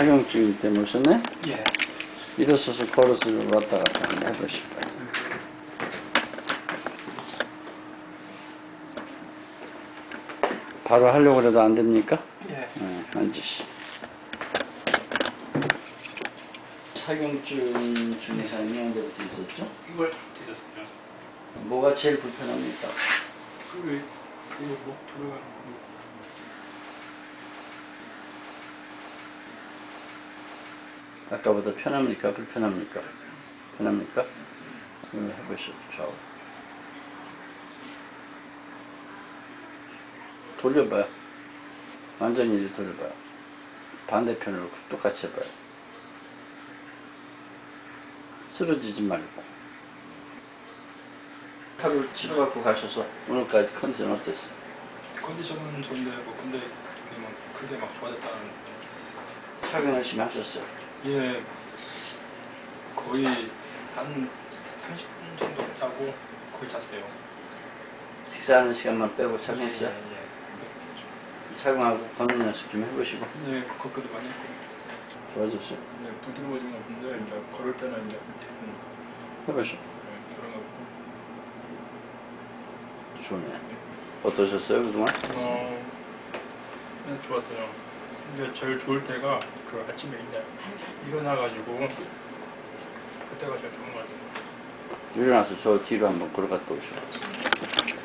착용증 때문에 오셨네? 예. 일어서서 걸어서 왔다 갔다 한번 해보실까요? 바로 하려고 해도 안 됩니까? 예. 네, 앉으시. 착용증 중에서 인형제부터 있었죠? 이걸 드셨어요. 뭐가 제일 불편합니까? 그 이거 목 돌아가는 거. 아까보다 편합니까? 불편합니까? 편합니까? 그럼 해보시죠. 좌우. 돌려봐요. 완전히 이제 돌려봐요. 반대편으로 똑같이 해봐요. 쓰러지지 말고. 하루 치료받고 가셔서 오늘까지 컨디션 어땠어요? 컨디션은 좋은데 뭐 근데 그게 막 크게 막 좋아졌다는 좀 있어요. 착용 열심히 하셨어요. 예. 거의 한 30분 정도 자고 거의 잤어요. 식사하는 시간만 빼고 착용했어요. 예, 예. 착용하고 걷는 연습 좀 해보시고 예. 예, 걷기도 많이 했고. 좋아졌어요. 예, 부드러워진 것 같은데 이제 걸을 때는 이제 음, 해보시고 예, 그런 거 같고. 좋네. 어떠셨어요 그동안? 어, 네, 좋았어요. 근데 제일 좋을 때가 그 아침에 이제 일어나가지고 그때가 제일 좋은 것 같아요. 일어나서 저 뒤로 한번 걸어갔다 오시고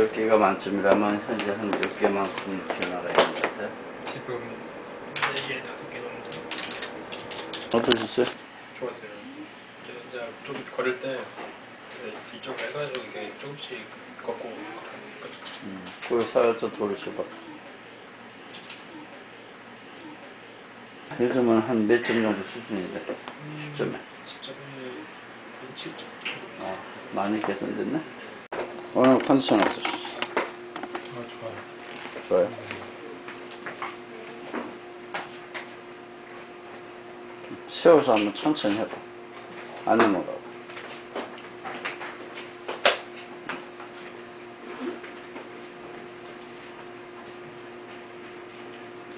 10개가 만점이라면 현재 한 6개만큼 변화가 있는 것 같아요? 지금 4개, 5개 정도 어떠셨어요? 좋았어요 이제 조금 걸을 때 이쪽 해가지고 이게 조금씩 걷고 그러는 거죠 음, 그걸 살짝 돌으시고 요즘은 한 몇 점 정도 수준인데? 음, 10점에 10점에 7점 아, 많이 개선됐네? 오늘 컨디션 어떠셨어요? 아, 좋아요. 좋아요? 세워서 한번 천천히 해봐. 안 넘어가고.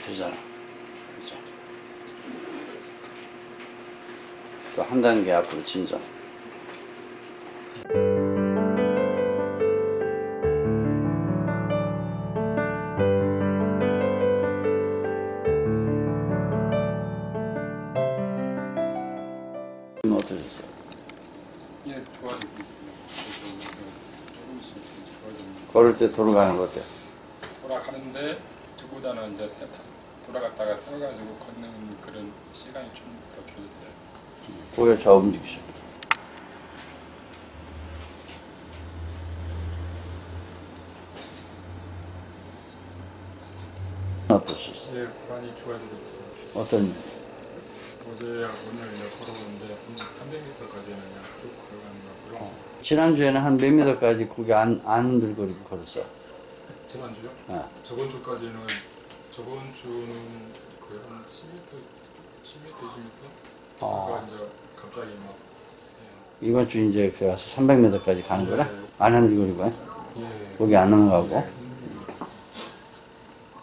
되잖아. 그죠? 또 한 단계 앞으로 진정. 걸을 때 돌아가는 거 어때요? 돌아가는데 두고다는 이제 세- 돌아갔다가 서가지고 걷는 그런 시간이 좀 더 길었어요. 고개 좌우 움직이셔. 어떠셨어요? 예, 많이 좋아지고 있어요. 어떤 어제 오늘 이제 걸어오는데 한 300m까지는 그냥 쭉 걸어가는 것 같고요. 지난주에는 한 몇 미터까지 고개 안, 안 흔들거리고 걸었어요. 지난주요? 아, 저번 주까지는 저번 주는 거의 한 10m, 10m, 20m? 아. 그러니까 이제 갑자기 막 이번 주 이제 그 가서 300m까지 가는 거라? 네. 안 흔들거리고 예, 예. 고개 안 넘어가고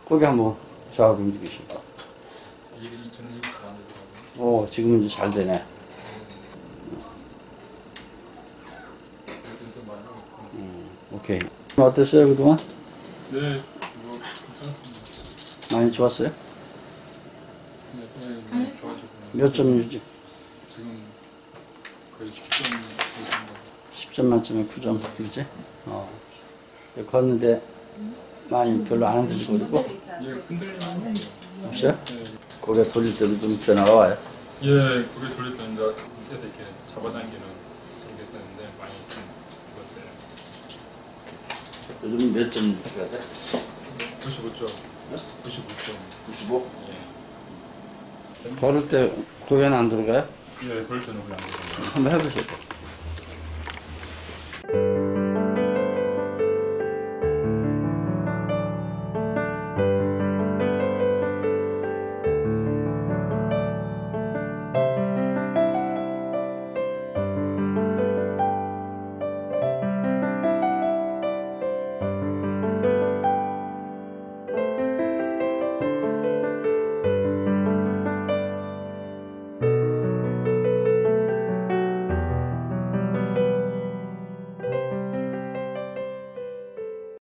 고개 한번 좌우 움직이시고 이게 저는 오 지금은 이제 잘 되네. 음, 오케이. 어땠어요 그동안? 네, 뭐 괜찮습니다. 많이 좋았어요? 네, 네, 네 좋아지고 몇 점 유지? 지금 거의 10점 되신 거 10점 만점에 9점 그지? 어. 걷는데 많이 별로 안 흔들거리고 예, 흔들리는 건 없어요. 예, 고개 돌릴 때도 좀 변화가 와요. 예, 고개 이제 밑에서 이렇게 잡아당기는 있었는데 많이 좀 좋았어요. 요즘 몇점 유지가 돼? 95점. 95점. 95? 예. 걸을 때 고개는 안 들어가요? 예, 그럴 때는 그냥 안 되거든요. 한번 해보세요.